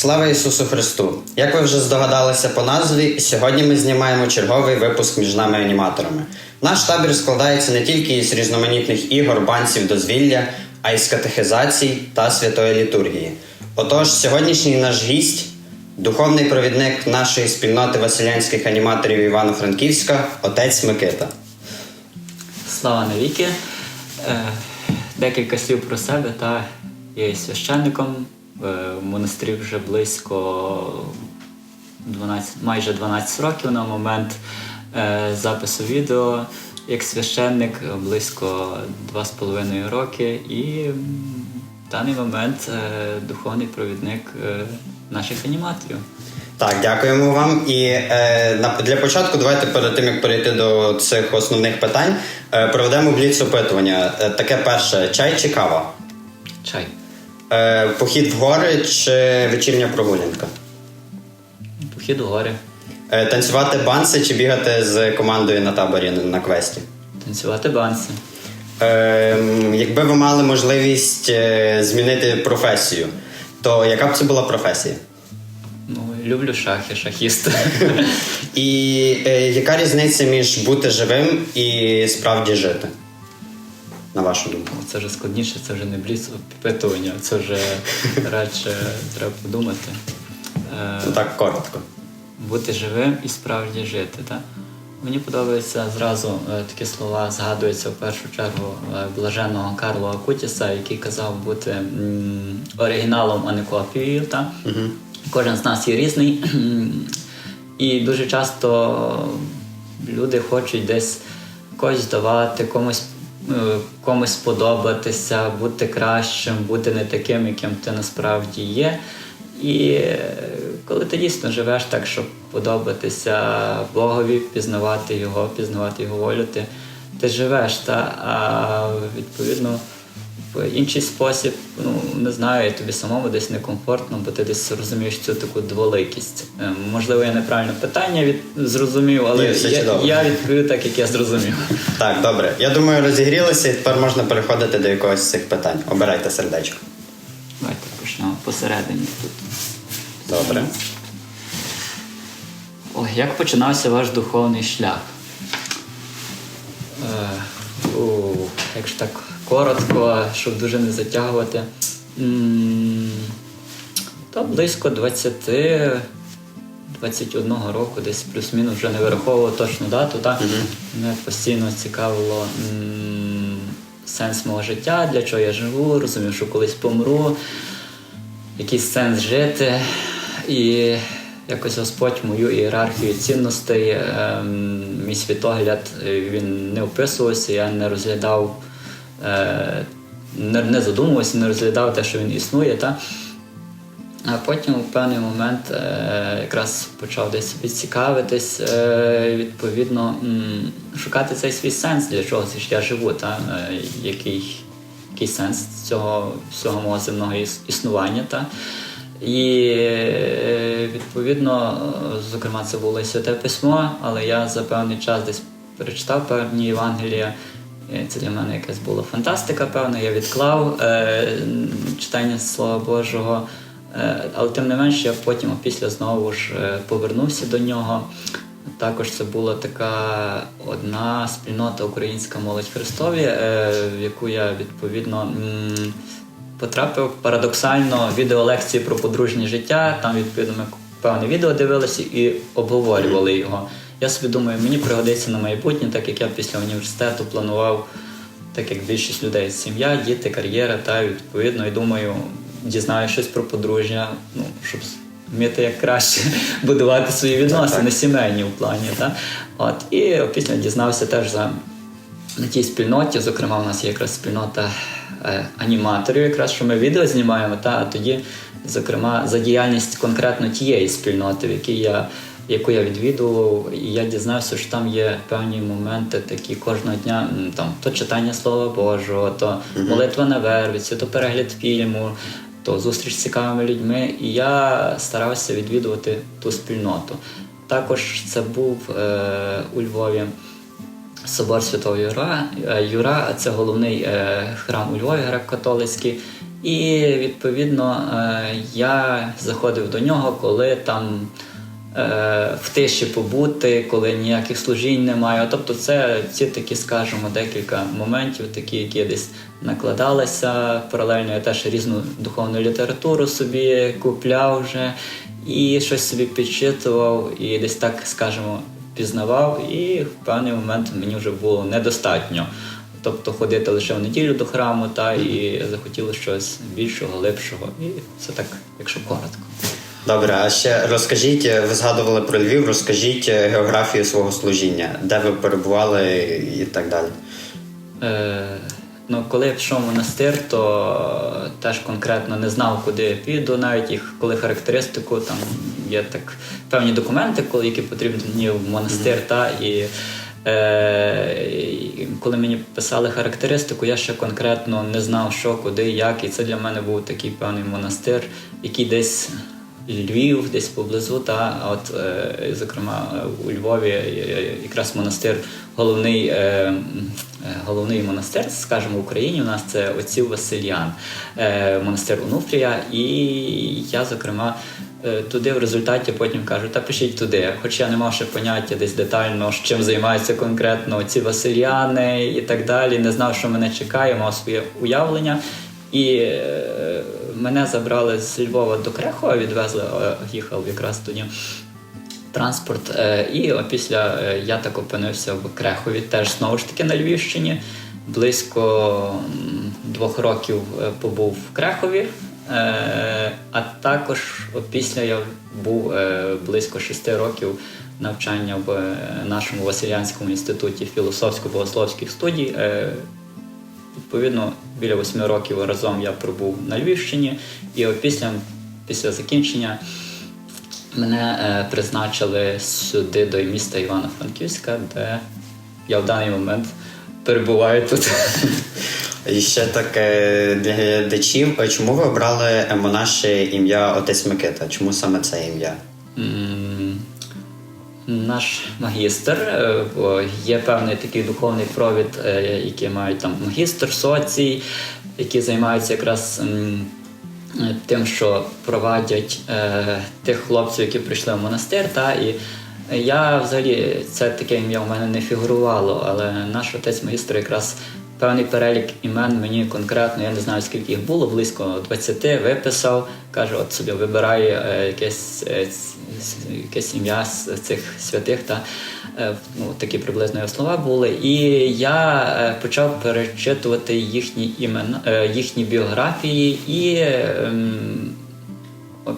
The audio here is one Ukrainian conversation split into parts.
Слава Ісусу Христу! Як ви вже здогадалися по назві, сьогодні ми знімаємо черговий випуск між нами аніматорами. Наш табір складається не тільки із різноманітних ігор, банців, дозвілля, а й з катехизацій та святої літургії. Отож, сьогоднішній наш гість, духовний провідник нашої спільноти василянських аніматорів Івано-Франківська, отець Микита. Слава навіки. Е, Декілька слів про себе. Та є священником монастирі вже близько 12, майже 12 років на момент е, запису відео. Як священник близько 2,5 роки і в даний момент е, духовний провідник е, наших аніматорів. Так, дякуємо вам. І е, для початку давайте перед тим як перейти до цих основних питань, е, проведемо бліц опитування. Е, таке перше: чай чи кава? Чай. Е, похід в гори чи вечірня прогулянка? Похід у гори. Е, танцювати банси чи бігати з командою на таборі на- квесті? Танцювати банси. Е, якби ви мали можливість змінити професію, то яка б це була професія? Ну, люблю шахи, шахіст. І е, яка різниця між бути живим і справді жити? На вашу думку? Це вже складніше, це вже не бліц опитування, це вже радше треба подумати. Е, Ну так коротко. Бути живим і справді жити. Так? Мені подобаються зразу е, такі слова, згадуються в першу чергу е, блаженного Карла Акутіса, який казав бути м, оригіналом, а не копією. Так? Кожен з нас є різний. І дуже часто люди хочуть десь когось здавати, комусь, комусь сподобатися, бути кращим, бути не таким, яким ти насправді є. І е, коли ти дійсно живеш так, щоб подобатися Богові, пізнавати Його, пізнавати Його волю, ти, ти живеш, та, а відповідно в інший спосіб, ну не знаю, тобі самому десь некомфортно, бо ти десь розумієш цю таку дволикість. Е, Можливо, я неправильно питання від зрозумів, але Ні, я, чудово. я відповів так, як я зрозумів. Так, добре. Я думаю, розігрілися, і тепер можна переходити до якогось з цих питань. Обирайте сердечко. Давайте почнемо посередині тут. Добре. Ой, як починався ваш духовний шлях? Е, у, якщо так коротко, щоб дуже не затягувати. Та близько 20, 21 року, десь плюс-мінус вже не вираховував точну дату. Так? Мене постійно цікавило м, сенс мого життя, для чого я живу, розумів, що колись помру, якийсь сенс жити. І якось Господь мою ієрархію цінностей, ем, мій світогляд е, він не описувався, я не розглядав, не, не задумувався, не розглядав те, що він існує. Та? А потім у певний момент е, якраз почав десь собі цікавитись, е, відповідно, шукати цей свій сенс, для чого ж я живу, та? Е, який, який сенс цього всього мого земного існування. Та? І е, відповідно, е, зокрема, це було і святе письмо, але я за певний час десь перечитав певні Євангелія. Е, Це для мене якась була фантастика, певна. Я відклав е, читання Слова Божого. Е, але тим не менш, я потім після знову ж повернувся до нього. Також це була така одна спільнота Українська молодь Христові, в яку я відповідно потрапив парадоксально відеолекції про подружнє життя. Там відповідно ми певне відео дивилися і обговорювали його. Я собі думаю, мені пригодиться на майбутнє, так як я після університету планував, так як більшість людей, сім'я, діти, кар'єра, та відповідно, і думаю, дізнаю щось про подружжя, ну, щоб вміти як краще будувати свої відносини, сімейні в плані. Та? От, і після дізнався теж за на тій спільноті, зокрема, у нас є якраз спільнота е, аніматорів, якраз що ми відео знімаємо, та а тоді, зокрема, за діяльність конкретно тієї спільноти, в якій я. Яку я відвідував, і я дізнався, що там є певні моменти, такі кожного дня, там то читання Слова Божого, то молитва на вервиці, то перегляд фільму, то зустріч з цікавими людьми. І я старався відвідувати ту спільноту. Також це був е, у Львові собор Святого Юра. Е, Юра це головний е, храм у Львові греко-католицький. І відповідно е, я заходив до нього, коли там в тиші побути, коли ніяких служінь немає. Тобто, це ці такі, скажімо, декілька моментів, такі, які десь накладалися. Паралельно я теж різну духовну літературу собі купляв вже і щось собі підчитував, і десь так, скажімо, пізнавав, і в певний момент мені вже було недостатньо. Тобто ходити лише в неділю до храму, та і захотілося щось більшого, глибшого. І це так, якщо коротко. Добре, а ще розкажіть, е, ви згадували про Львів, розкажіть е, географію свого служіння, де ви перебували і так далі. Е, ну, коли я пішов в монастир, то теж конкретно не знав, куди я піду, навіть їх, коли характеристику, там є так певні документи, коли, які потрібні в монастир, та і. Е, і коли мені писали характеристику, я ще конкретно не знав, що, куди, як. І це для мене був такий певний монастир, який десь Львів, десь поблизу. Та от, е, зокрема, у Львові е, якраз монастир головний, е, е, головний монастир, скажімо, в Україні. У нас це отців Васильян, е, монастир Онуфрія. І я, зокрема, е, туди в результаті потім кажу, та пишіть туди. Хоч я не мав ще поняття десь детально, чим займаються конкретно ці Васильяни і так далі. Не знав, що мене чекає, мав своє уявлення. І е, мене забрали з Львова до Крехова, відвезли, е, їхав якраз тоді транспорт. Е, і після е, я так опинився в Крехові, теж знову ж таки на Львівщині. Близько двох років побув в Крехові. А також після я був близько шести років навчання в нашому Василянському інституті філософсько-богословських студій. Відповідно, біля восьми років разом я пробув на Львівщині, і після, після закінчення мене е, призначили сюди до міста Івано-Франківська, де я в даний момент перебуваю тут. І ще таке для глядачів, е, чому ви обрали е, монаше ім'я Отець Микита? Чому саме це ім'я? М, Наш магістр, е, є певний такий духовний провід, е, який мають там магістр соцій, які займаються якраз е, тим, що провадять тих хлопців, які прийшли в монастир. Та, і я взагалі це таке ім'я в мене не фігурувало, але наш отець магістр якраз певний перелік імен мені конкретно, я не знаю скільки їх було, близько 20, виписав. Каже, от собі вибирай е, якесь, якесь ім'я з цих святих. Та, е, ну, такі приблизно його слова були. І я е, почав перечитувати їхні імена, е, їхні біографії і. ем,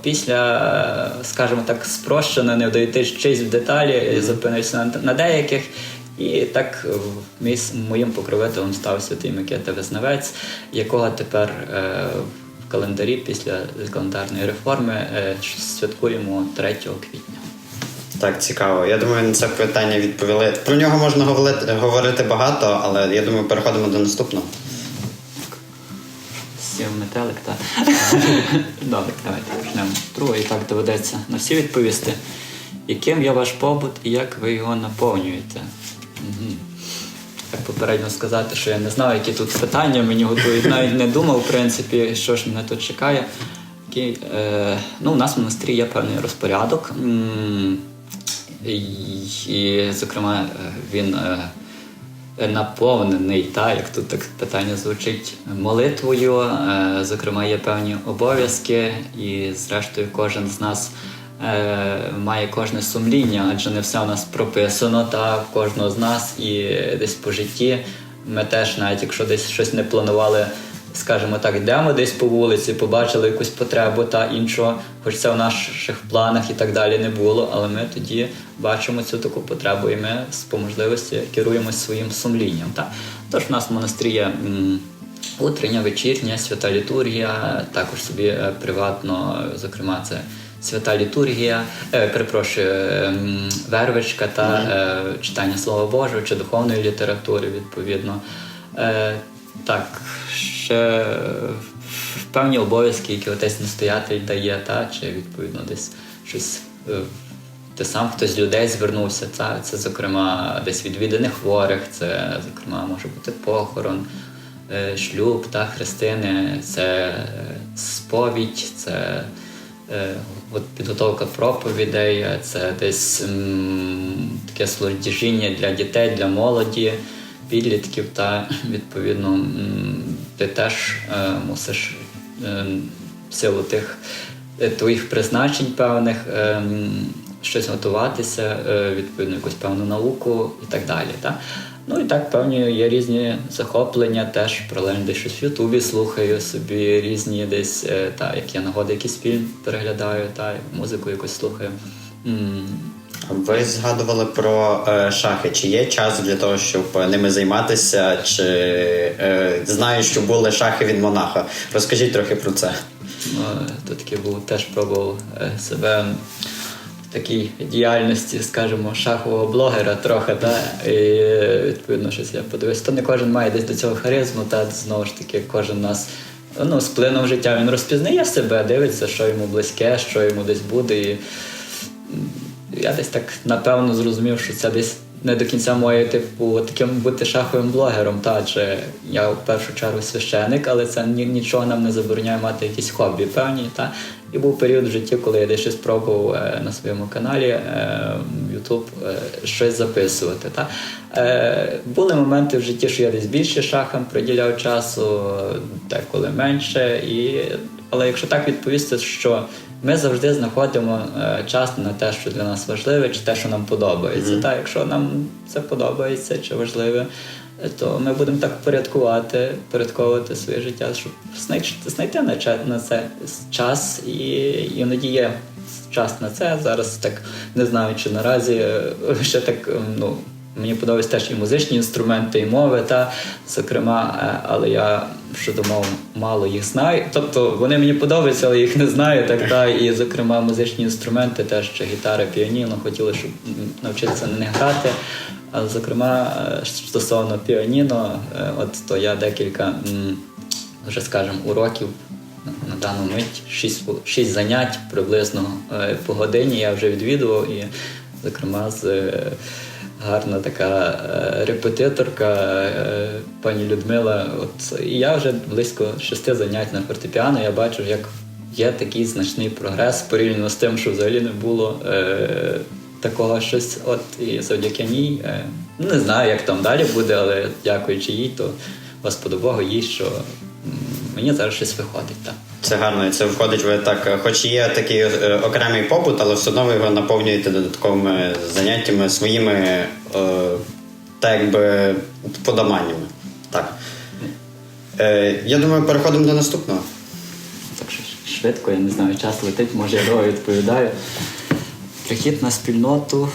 Після, скажімо так, спрощено, не вдаючись в деталі, зупинився на, на деяких. І так мій, моїм покровителем став святий Микита Визнавець, якого тепер е, календарі після календарної реформи е, святкуємо 3 квітня. Так, цікаво. Я думаю, на це питання відповіли. Про нього можна говорити, говорити багато, але я думаю, переходимо до наступного. Сів метелик, так. Добре, давайте почнемо. Друге, і так доведеться на всі відповісти. Яким є ваш побут і як ви його наповнюєте? Угу. Так попередньо сказати, що я не знав, які тут питання мені готують. Навіть не думав, в принципі, що ж мене тут чекає. Який, е, ну, у нас в монастирі є певний розпорядок. І, зокрема, він. Е, наповнений, та, як тут так питання звучить, молитвою. Е, Зокрема, є певні обов'язки, і зрештою кожен з нас має кожне сумління, адже не все у нас прописано, та кожного з нас і десь по житті. Ми теж, навіть якщо десь щось не планували, скажімо так, йдемо десь по вулиці, побачили якусь потребу та іншого, хоч це в наших планах і так далі не було, але ми тоді бачимо цю таку потребу, і ми по можливості керуємося своїм сумлінням. Та? Тож в нас в монастирі є утрення, вечірня, свята літургія, також собі е, приватно, е, зокрема, це. Свята літургія, е, перепрошую, е, вервичка та е, читання Слова Божого чи духовної літератури, відповідно. Е, так, ще в- певні обов'язки, які отець настоятель дає, та, чи відповідно десь щось. е, Те сам хтось з людей звернувся. Та, це, зокрема, десь відвіданих хворих, це, зокрема, може бути похорон, е, шлюб та хрестини, це е, сповідь, це от підготовка проповідей, е, це десь м, таке служіння для дітей, для молоді, підлітків, та відповідно м, ти теж е, мусиш е, в силу тих е, твоїх призначень певних е, щось готуватися, е, відповідно, якусь певну науку і так далі. Та? Ну і так, певні є різні захоплення, теж паралельно десь щось в Ютубі слухаю собі, різні десь, е, та, як я нагоди, якийсь фільм переглядаю, та, музику якусь слухаю. Ви згадували про е, шахи. Чи є час для того, щоб ними займатися? Чи е, знаю, що були шахи від монаха? Розкажіть трохи про це. Е, Тут таки був теж пробував е, себе такій діяльності, скажімо, шахового блогера трохи, та і відповідно щось я подивився. То не кожен має десь до цього харизму, та знову ж таки, кожен нас. Ну, з плином життя він розпізнає себе, дивиться, що йому близьке, що йому десь буде. І я десь так напевно зрозумів, що це десь не до кінця моє, типу, таким бути шаховим блогером. Та, адже я в першу чергу священик, але це ні, нічого нам не забороняє мати якісь хобі певні. Та? І був період в житті, коли я десь щось пробував е, на своєму каналі е, е, щось записувати. Та? Е, були моменти в житті, що я десь більше шахам приділяв часу, деколи менше. І... Але якщо так відповісти, що ми завжди знаходимо е, час на те, що для нас важливе, чи те, що нам подобається. Та якщо нам це подобається чи важливе, е, то ми будемо так порядкувати, порядковувати своє життя, щоб знайти, на це час, і іноді є час на це. Зараз так не знаю, чи наразі е, ще так ем, ну. Мені подобаються теж і музичні інструменти, і мови, та зокрема, е, але я щодо мов мало їх знаю. Тобто вони мені подобаються, але їх не знаю. Так та і зокрема музичні інструменти, теж чи гітара, піаніно, хотіли, щоб навчитися на них грати. А зокрема, е, стосовно піаніно, е, от то я декілька вже скажімо, уроків на- дану мить, шість, шість занять приблизно по годині я вже відвідував і, зокрема, з гарна така е, репетиторка е, пані Людмила. От і я вже близько шести занять на фортепіано. Я бачу, як є такий значний прогрес порівняно з тим, що взагалі не було. Е, Такого щось, от і завдяки ній. Е, не знаю, як там далі буде, але дякуючи їй, то Господу Богу, їй, що мені зараз щось виходить. Так. Це гарно, і це виходить, ви так, е, хоч є такий е, окремий побут, але все одно ви його наповнюєте додатковими заняттями своїми е, так якби подаманнями. Так. Е, я думаю, переходимо до наступного. Так що швидко, я не знаю, час летить, може я довго відповідаю. Прихід на спільноту,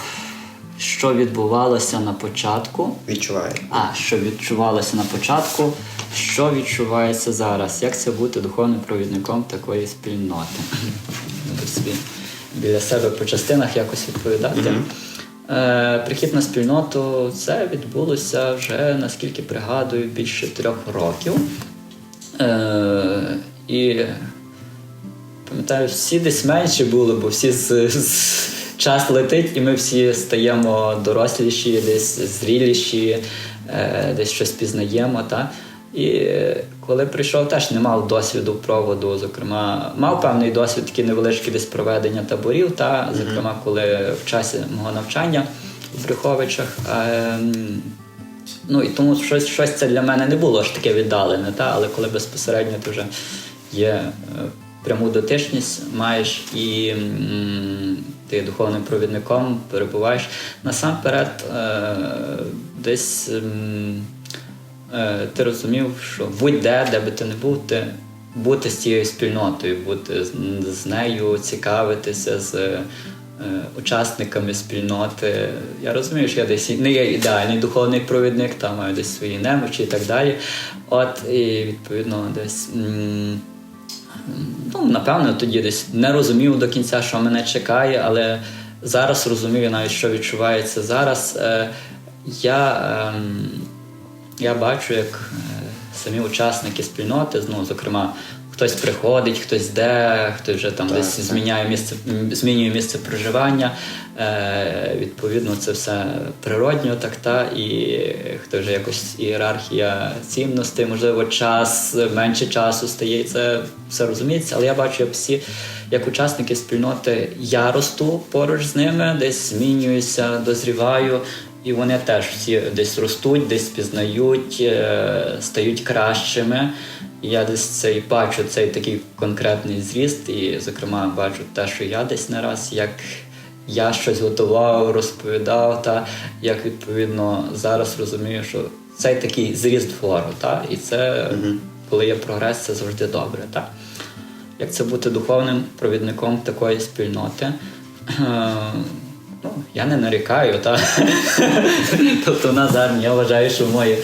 що відбувалося на початку. Відчуваю. А, що відчувалося на початку, що відчувається зараз? Як це бути духовним провідником такої спільноти? Собі біля себе по частинах якось відповідати. Е, прихід на спільноту це відбулося вже, наскільки пригадую, більше трьох років. Е, і пам'ятаю, всі десь менше були, бо всі з, з час летить, і ми всі стаємо доросліші, десь зріліші, е, десь щось пізнаємо. Та? І е, коли прийшов, теж не мав досвіду проводу. Зокрема, мав певний досвід такий невеличкий десь проведення таборів, та, зокрема, коли в часі мого навчання в Брюховичах. Ем, Ну і тому щось, щось це для мене не було ж таке віддалене, та? але коли безпосередньо ти вже є е, пряму дотичність, маєш і м, ти духовним провідником, перебуваєш насамперед е, десь м, е, ти розумів, що будь-де, де би ти не був, ти бути з цією спільнотою, бути з, нею, цікавитися з е, учасниками спільноти. Я розумію, що я десь не є ідеальний духовний провідник, там маю десь свої немочі і так далі. От і відповідно десь. Ну, напевно, тоді десь не розумів до кінця, що мене чекає, але зараз розумію навіть, що відчувається зараз. Е, я, ем, я бачу, як е, самі учасники спільноти, ну, зокрема, хтось приходить, хтось йде, хтось вже там Так, десь так. зміняє місце, змінює місце проживання. Е, відповідно, це все природньо, так та і хто вже якось ієрархія цінностей, можливо, час, менше часу стає, і це все розуміється. Але я бачу, як всі, як учасники спільноти, я росту поруч з ними, десь змінююся, дозріваю. І вони теж всі десь ростуть, десь пізнають, е, стають кращими. І я десь цей бачу цей такий конкретний зріст, і, зокрема, бачу те, що я десь не раз, як я щось готував, розповідав, та як відповідно зараз розумію, що цей такий зріст вгору, та і це коли є прогрес, це завжди добре. Та? Як це бути духовним провідником такої спільноти? Ну, я не нарікаю, та тобто в нас гарні. Я вважаю, що мої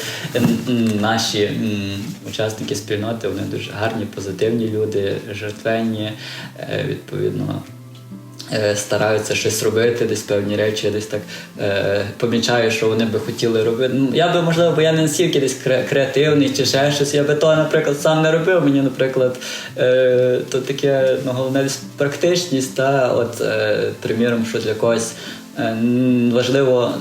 наші учасники спільноти вони дуже гарні, позитивні люди, жертвенні, е, відповідно. Е, Стараються щось робити, десь певні речі, десь так е, помічаю, що вони би хотіли робити. Ну, я би, можливо, бо я не настільки десь кре- креативний чи ще щось. Я би то, наприклад, сам не робив. Мені, наприклад, е, то таке ну, головне десь практичність, та от, е, приміром, що для когось е, важливо.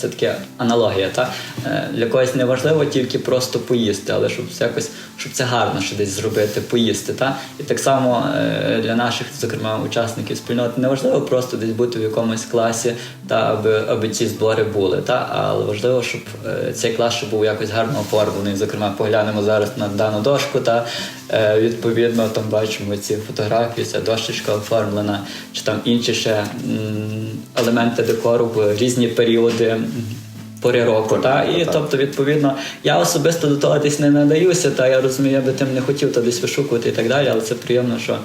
Це таке аналогія, та Е, для когось не важливо тільки просто поїсти, але щоб це якось щоб це гарно ще десь зробити, поїсти. Та і так само е, для наших, зокрема, учасників спільноти, не важливо просто десь бути в якомусь класі, та аби, аби ці збори були. Та але важливо, щоб е, цей клас ще був якось гарно оформлений. Зокрема, поглянемо зараз на дану дошку. Та відповідно там бачимо ці фотографії, ця дощечка оформлена, чи там інші ще елементи декору в різні періоди. Пори року, та і так. тобто, відповідно, я особисто до того десь не надаюся, та я розумію, я би тим не хотів то десь вишукувати і так далі, але це приємно, що е,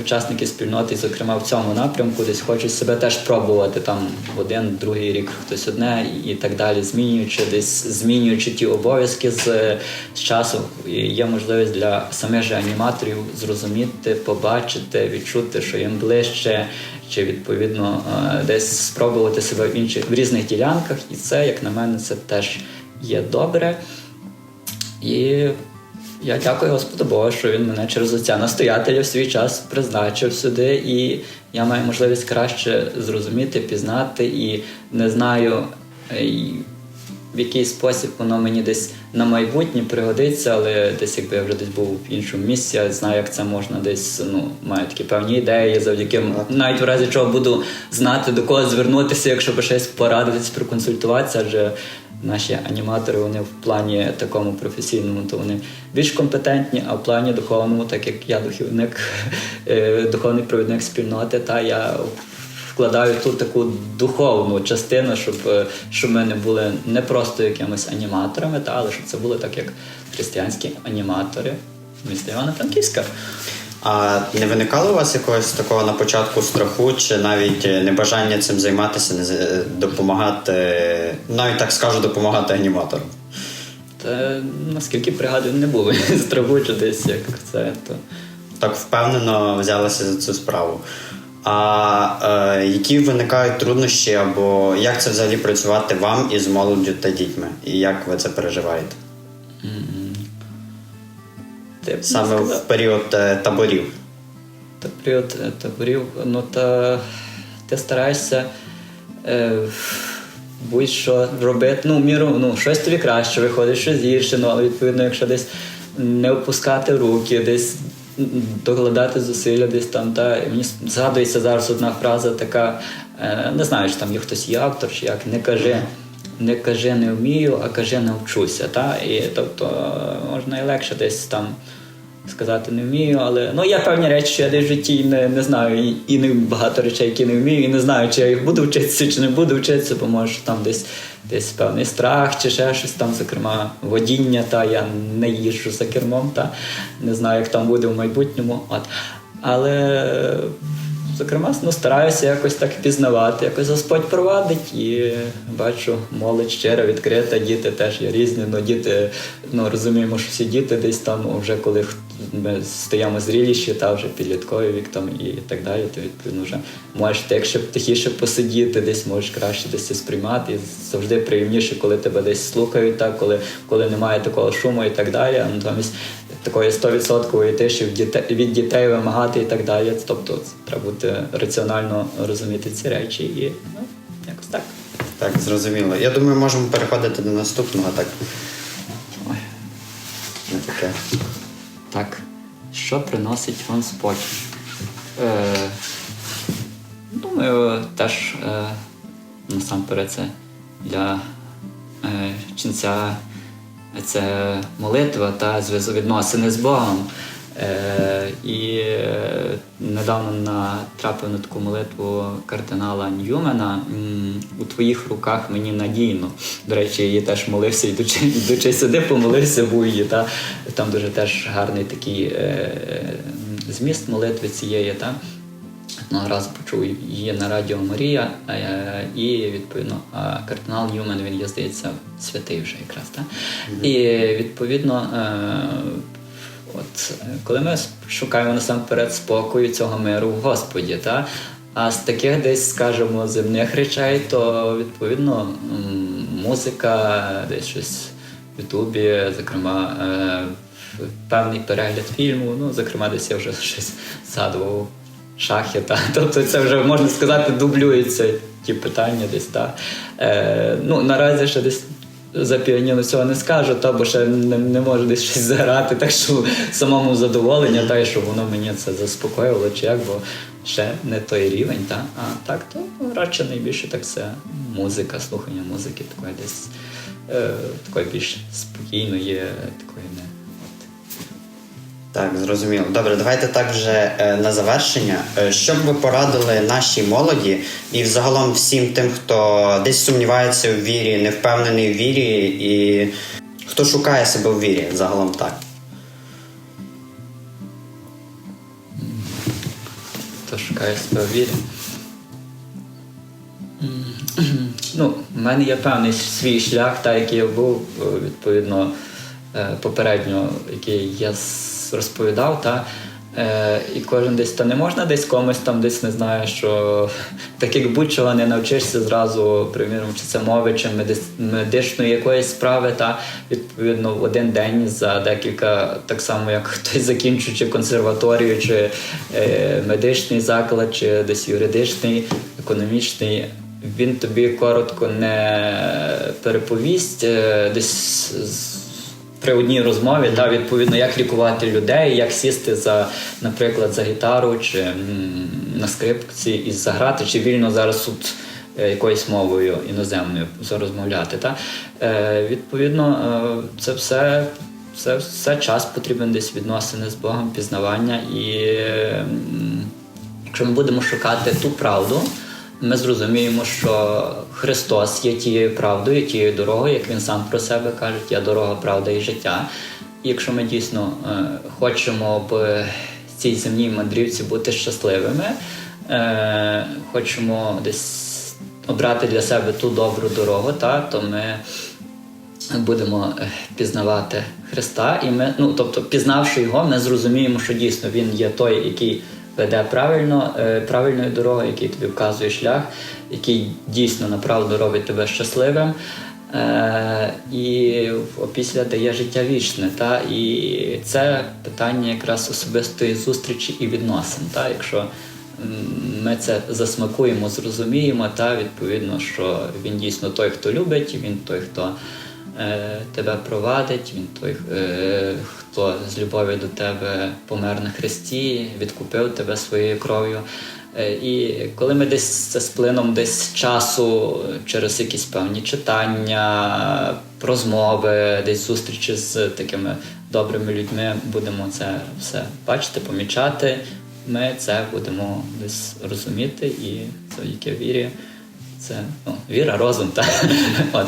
учасники спільноти, зокрема в цьому напрямку, десь хочуть себе теж пробувати там в один, другий рік хтось одне і так далі, змінюючи десь змінюючи ті обов'язки з, з часом. І є можливість для самих же аніматорів зрозуміти, побачити, відчути, що їм ближче, чи відповідно е, десь спробувати себе в інших в різних ділянках, і це, як на мене, це теж є добре. І я дякую Господу Богу, що він мене через отця настоятеля в свій час призначив сюди, і я маю можливість краще зрозуміти, пізнати, і не знаю, е, в який спосіб воно мені десь на майбутнє пригодиться, але десь якби я вже десь був в іншому місці, я знаю, як це можна десь ну, маю такі певні ідеї, завдяки навіть в разі чого буду знати до кого звернутися, якщо би щось порадитись, проконсультуватися, адже наші аніматори вони в плані такому професійному, то вони більш компетентні, а в плані духовному, так як я духовник, е, духовний провідник спільноти, та я вкладаю тут таку духовну частину, щоб, е, щоб ми не були не просто якимись аніматорами, та, але щоб це були так, як християнські аніматори міста Івано-Франківська. А не виникало у вас якогось такого на початку страху, чи навіть е, небажання цим займатися, не е, допомагати, навіть так скажу, допомагати аніматорам? Та наскільки пригадую, не було страху чи десь як це. То. Так впевнено взялися за цю справу. А е, які виникають труднощі, або як це взагалі працювати вам із молоддю та дітьми? І як ви це переживаєте? Ти Саме в період е, таборів? Та період е, таборів, ну та ти стараєшся е, будь-що робити, ну, в міру, ну, щось тобі краще виходить, щось гірше, ну, але відповідно, якщо десь не опускати руки, десь докладати зусилля десь там. Та, і мені згадується зараз одна фраза така, е, не знаю, чи там є хтось є автор, чи як, не кажи. Не кажи не вмію, а кажи навчуся. Та? І тобто можна і легше десь там сказати не вмію, але ну є певні речі, що я десь в житті не, не знаю, і, і не багато речей, які не вмію, і не знаю, чи я їх буду вчитися, чи не буду вчитися, бо може там десь десь певний страх, чи ще щось там, зокрема, водіння, та я не їжджу за кермом, та не знаю, як там буде в майбутньому. От. Але Зокрема, ну, стараюся якось так пізнавати. Якось Господь провадить і бачу, молодь щира, відкрита, діти теж є різні. Ну, діти, ну розуміємо, що всі діти десь там, вже коли х- ми стаємо зріліші, та вже підлітковий вік там і так далі, то відповідно вже можеш якщо тихіше посидіти, десь можеш краще десь сприймати. І завжди приємніше, коли тебе десь слухають, так, коли, коли немає такого шуму і так далі. А натомість такої 100% тиші від дітей вимагати і так далі. Тобто треба бути раціонально розуміти ці речі і ну, якось так. Так, зрозуміло. Я думаю, можемо переходити до наступного, так. Ой. Не таке. Так, що приносить вам спокій? Е, думаю, теж е, насамперед це для е, ченця це молитва та зв'язок відносини з Богом. Е, і е, недавно натрапив на таку молитву кардинала Ньюмена у твоїх руках мені надійно. До речі, її теж молився, йдучи, йдучи сюди, помолився в її. Та? Там дуже теж гарний такий е, зміст молитви цієї. Та? Одного разу почув її на Радіо Марія, е, і відповідно кардинал Ньюмен, він є, здається, святий вже якраз. Та? І відповідно. Е, От коли ми шукаємо насамперед спокою цього миру в Господі, та? а з таких десь, скажімо, земних речей, то відповідно музика, десь щось в Ютубі, зокрема, е, певний перегляд фільму, ну, зокрема, десь я вже щось згадував. Шахи, тобто це вже можна сказати, дублюються ті питання десь. Та. Е, ну, наразі ще десь за піаніно цього не скажу, та, бо ще не, не можу десь щось заграти, так що самому задоволення, та, і щоб воно мені це заспокоювало, чи як, бо ще не той рівень. Та. А так, то радше найбільше так це музика, слухання музики такої десь е, такої більш спокійної, такої не. Так, зрозуміло. Добре, давайте так вже е, на завершення. Е, Що б ви порадили нашій молоді і взагалом всім тим, хто десь сумнівається в вірі, не впевнений в вірі, і хто шукає себе в вірі, загалом так. Хто шукає себе в вірі. Ну, в мене є певний свій шлях, та, який я був, е, відповідно, попередньо, який я розповідав. Та, е, і кожен десь та не можна десь комусь там десь не знаю, що так як будь-чого не навчишся зразу, приміром, чи це мови, чи медичної якоїсь справи, та відповідно в один день за декілька, так само як хтось закінчуючи консерваторію, чи е, медичний заклад, чи десь юридичний, економічний. Він тобі коротко не переповість е, десь при одній розмові, та відповідно, як лікувати людей, як сісти за, наприклад, за гітару чи на скрипці і заграти, чи вільно зараз тут е, якоюсь мовою іноземною зарозмовляти. Та? Е, відповідно, е, це все. Це все час потрібен десь відносини з Богом, пізнавання. І якщо ми будемо шукати ту правду, ми зрозуміємо, що Христос є тією правдою, тією дорогою, як він сам про себе каже, я дорога, правда і життя. І якщо ми дійсно е, хочемо в цій земній мандрівці бути щасливими, е, хочемо десь обрати для себе ту добру дорогу, та, то ми будемо е, пізнавати Христа, і ми, ну тобто, пізнавши його, ми зрозуміємо, що дійсно він є той, який веде правильно, е, правильною дорогою, який тобі вказує шлях, який дійсно направду робить тебе щасливим. Е, і опісля дає життя вічне. Та? І це питання якраз особистої зустрічі і відносин. Та? Якщо ми це засмакуємо, зрозуміємо, та відповідно, що він дійсно той, хто любить, він той, хто тебе провадить, він той, е, хто з любові до тебе помер на хресті, відкупив тебе своєю кров'ю. Е, І коли ми десь це з плином десь часу через якісь певні читання, розмови, десь зустрічі з такими добрими людьми, будемо це все бачити, помічати, ми це будемо десь розуміти і завдяки вірі. Це ну, віра, розум. Та? От.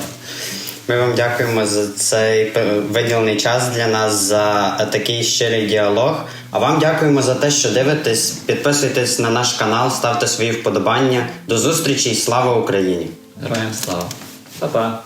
Ми вам дякуємо за цей виділений час для нас, за такий щирий діалог. А вам дякуємо за те, що дивитесь. Підписуйтесь на наш канал, ставте свої вподобання. До зустрічі і слава Україні! Героям слава. Па-па.